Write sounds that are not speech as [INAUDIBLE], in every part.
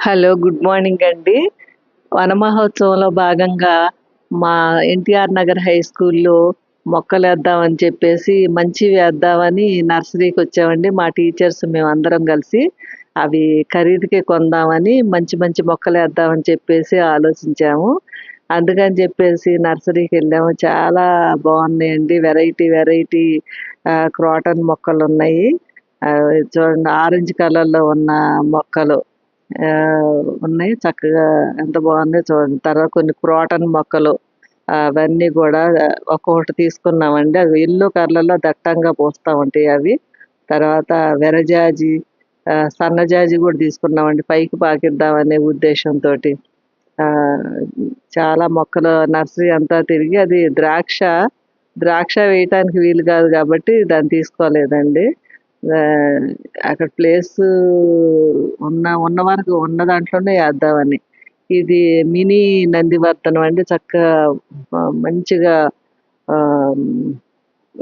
Hello good morning అండి. వనమహోత్సవంలో భాగంగా మా ఎన్టీఆర్ నగర్ హై స్కూల్లో మొక్కలు వేద్దామని చెప్పేసి మంచి వేద్దామని నర్సరీకి వచ్చామండి. మా టీచర్స్ మేము అందరం కలిసి అవి ఖరీదుకే కొందామని మంచి మంచి మొక్కలు వేద్దామని చెప్పేసి ఆలోచించాము. అందుకని చెప్పేసి నర్సరీకి వెళ్ళాము. చాలా బాగున్నాయండి. వెరైటీ వెరైటీ క్రాటన్ మొక్కలు ఉన్నాయి. చూడండి ఆరెంజ్ కలర్లో ఉన్న మొక్కలు. ఉన్నాయి. చక్కగా ఎంత బాగుందో చూడండి. తర్వాత కొన్ని క్రోటన్ మొక్కలు అవన్నీ కూడా ఒక్కొక్కటి తీసుకున్నామండి. అవి ఎల్లో కలర్లో దట్టంగా పోస్తూ ఉంటాయి అవి. తర్వాత వెరజాజి సన్నజాజి కూడా తీసుకున్నామండి. పైకి పాకిద్దామనే ఉద్దేశంతో చాలా మొక్కలు నర్సరీ అంతా తిరిగి అది ద్రాక్ష ద్రాక్ష వేయటానికి వీలు కాదు కాబట్టి దాన్ని తీసుకోలేదండి. అక్కడ ప్లేస్ ఉన్న ఉన్న వరకు ఉన్న దాంట్లోనే వేద్దామని ఇది మినీ నందివర్ధనం అండి. చక్కగా మంచిగా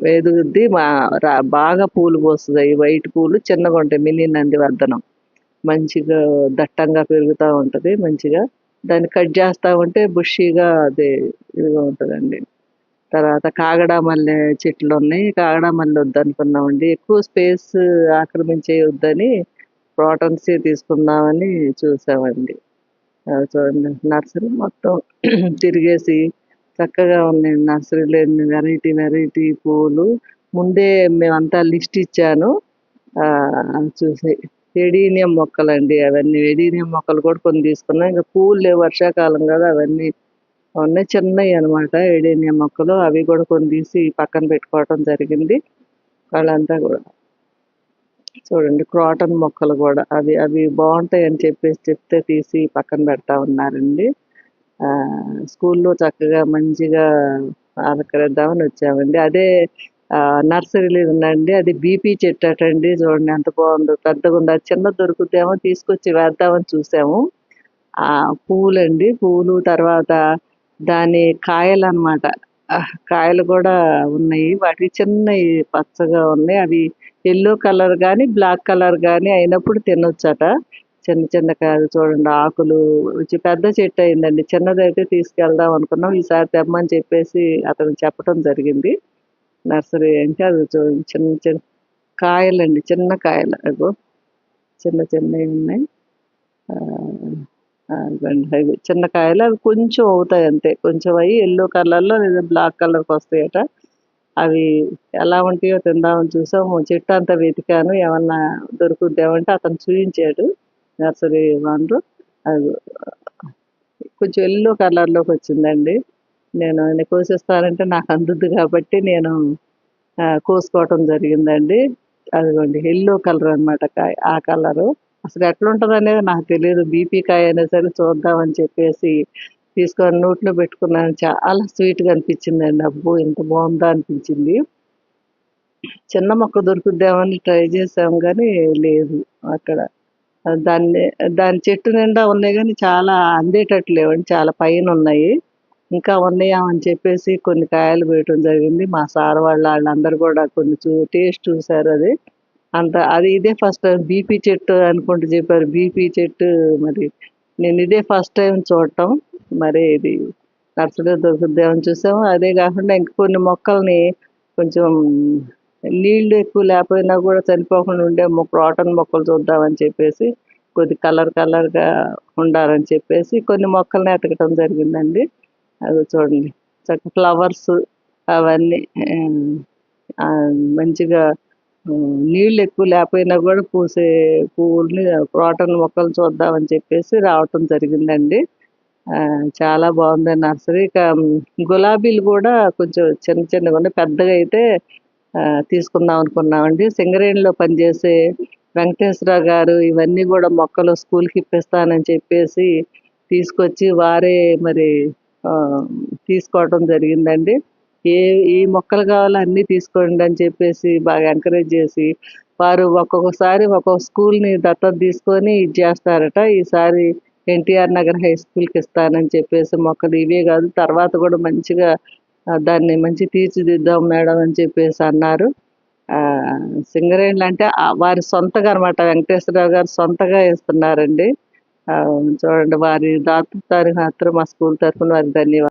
ఎదుగుద్ది మా రా- బాగా పూలు పోస్తుంది వైట్ పూలు చిన్నగా ఉంటాయి. మినీ నందివర్ధనం. మంచిగా దట్టంగా పెరుగుతూ ఉంటుంది. మంచిగా దాన్ని కట్ చేస్తూ ఉంటే బుషీగా అది ఇదిగా ఉంటుందండి. తర్వాత కాగడ మల్లె చెట్లు ఉన్నాయి కాగడ మల్లె వద్దనుకున్నామండి. ఎక్కువ స్పేస్ ఆక్రమించేయొద్దని వద్దని తీసుకుందామని చూసామండి. చూడండి నర్సరీ మొత్తం [CLEARS THROAT] తిరిగేసి చక్కగా ఉన్నాయి నర్సరీలో ఎన్ని వెరైటీ వెరైటీ పూలు. ముందే మేమంతా లిస్ట్ ఇచ్చాను. చూసి ఎడీనియం మొక్కలండి అవన్నీ. ఎడీనియం మొక్కలు కూడా కొన్ని తీసుకున్నాం. ఇంకా పూలు లేవు వర్షాకాలం కదా అవన్నీ ఉన్నాయి చిన్నవి అనమాట ఎడీనియం మొక్కలు అవి కూడా కొన్ని తీసి పక్కన పెట్టుకోవటం జరిగింది. వాళ్ళంతా కూడా చూడండి క్రాటన్ మొక్కలు కూడా అవి అవి బాగుంటాయి అని చెప్పేసి చెప్తే తీసి పక్కన పెడతా ఉన్నారండి. స్కూల్లో చక్కగా మంచిగా ఆలకరిద్దామని వచ్చామండి. అదే నర్సరీలో ఉందండి. అది బీపీ చెట్టు అటండి. చూడండి ఎంత బాగుందో పెద్దగా ఉంది. అది చిన్న దొరుకుతామో తీసుకొచ్చి వేద్దామని చూసాము. పూలండి. పూలు తర్వాత దాని కాయలు అనమాట కాయలు కూడా ఉన్నాయి. వాటికి చిన్నవి పచ్చగా ఉన్నాయి. అవి ఎల్లో కలర్ కానీ బ్లాక్ కలర్ కానీ అయినప్పుడు తినొచ్చట. చిన్న చిన్న కాయలు చూడండి. ఆకులు పెద్ద చెట్టు అయిందండి. చిన్నదైతే తీసుకెళ్దాం అనుకున్నాం. ఈసారి తెమ్మని చెప్పేసి అతను చెప్పడం జరిగింది. నర్సరీ అంటే అది చూడండి చిన్న చిన్న కాయలండి. చిన్న కాయలు అగో. చిన్న చిన్నవి ఉన్నాయి. అవి చిన్న కాయలు అవి కొంచెం అవుతాయి అంతే. కొంచెం అవి ఎల్లో కలర్లో లేదా బ్లాక్ కలర్కి వస్తాయట. అవి ఎలా ఉంటాయో తిందామని చూసాము. చెట్టు అంతా వెతికాను. ఏమన్నా దొరుకుద్దామంటే అతను చూపించాడు. నర్సరీ వాళ్ళు అది కొంచెం ఎల్లో కలర్లోకి వచ్చిందండి. నేను కోసేస్తానంటే నాకు అందుద్ది కాబట్టి నేను కోసుకోవటం జరిగిందండి. అదిగోండి ఎల్లో కలర్ అనమాట కాయ ఆ కలరు. అసలు ఎట్లుంటుంది అనేది నాకు తెలియదు బీపీ కాయ అయినా సరే చూద్దామని చెప్పేసి తీసుకొని నోట్లో పెట్టుకున్నాను. చాలా స్వీట్గా అనిపించిందండి. అబ్బో ఇంత బాగుందా అనిపించింది. చిన్న మొక్క దొరుకుద్దామని ట్రై చేసాం కానీ లేదు అక్కడ. దాన్ని దాని చెట్టు నిండా ఉన్నాయి కానీ చాలా అందేటట్టు లేవండి. చాలా పైన ఉన్నాయి. ఇంకా ఉన్నాయా అని చెప్పేసి కొన్ని కాయలు వేయటం జరిగింది. మా సార్ వాళ్ళ వాళ్ళందరూ కూడా కొన్ని చూ టేస్ట్ చూసారు అది. అంత అది ఇదే ఫస్ట్ టైం బీపీ చెట్టు అనుకుంటూ చెప్పారు. బీపీ చెట్టు మరి నేను ఇదే ఫస్ట్ టైం చూడటం. మరి ఇది నర్సరీ దొరుకుద్దామని చూసాము. అదే కాకుండా ఇంక కొన్ని మొక్కల్ని కొంచెం నీళ్ళు ఎక్కువ లేకపోయినా కూడా చనిపోకుండా ఉండే క్రాటన్ మొక్కలు చూద్దామని చెప్పేసి కొద్ది కలర్ కలర్గా ఉండాలని చెప్పేసి కొన్ని మొక్కల్ని ఎతకటం జరిగిందండి. అది చూడండి. చక్క ఫ్లవర్స్ అవన్నీ మంచిగా నీళ్ళు ఎక్కువ లేకపోయినా కూడా పూసే పువ్వుల్ని క్రోటన్ మొక్కలు చూద్దామని చెప్పేసి రావటం జరిగిందండి. చాలా బాగుంది నర్సరీ. ఇక గులాబీలు కూడా కొంచెం చిన్న చిన్నగా ఉన్నాయి పెద్దగా అయితే తీసుకుందాం అనుకున్నామండి. సింగరేణిలో పనిచేసే వెంకటేశ్వరరావు గారు ఇవన్నీ కూడా మొక్కలు స్కూల్కి ఇప్పిస్తానని చెప్పేసి తీసుకొచ్చి వారే మరి తీసుకోవటం జరిగిందండి. ఏ ఏ మొక్కలు కావాలో అన్నీ తీసుకోండి అని చెప్పేసి బాగా ఎంకరేజ్ చేసి వారు ఒక్కొక్కసారి ఒక్కొక్క స్కూల్ని దత్తత తీసుకొని ఇది చేస్తారట. ఈసారి ఎన్టీఆర్ నగర్ హై స్కూల్కి ఇస్తానని చెప్పేసి మొక్కలు ఇవే కాదు తర్వాత కూడా మంచిగా దాన్ని మంచి తీర్చిదిద్దాం మేడం అని చెప్పేసి అన్నారు. సింగరేణులు అంటే వారి సొంతగా అనమాట వెంకటేశ్వరరావు గారు సొంతగా ఇస్తున్నారండి చూడండి వారి దాతృత్వానికి మాత్రం మా స్కూల్ తరఫున వారికి ధన్యవాదాలు.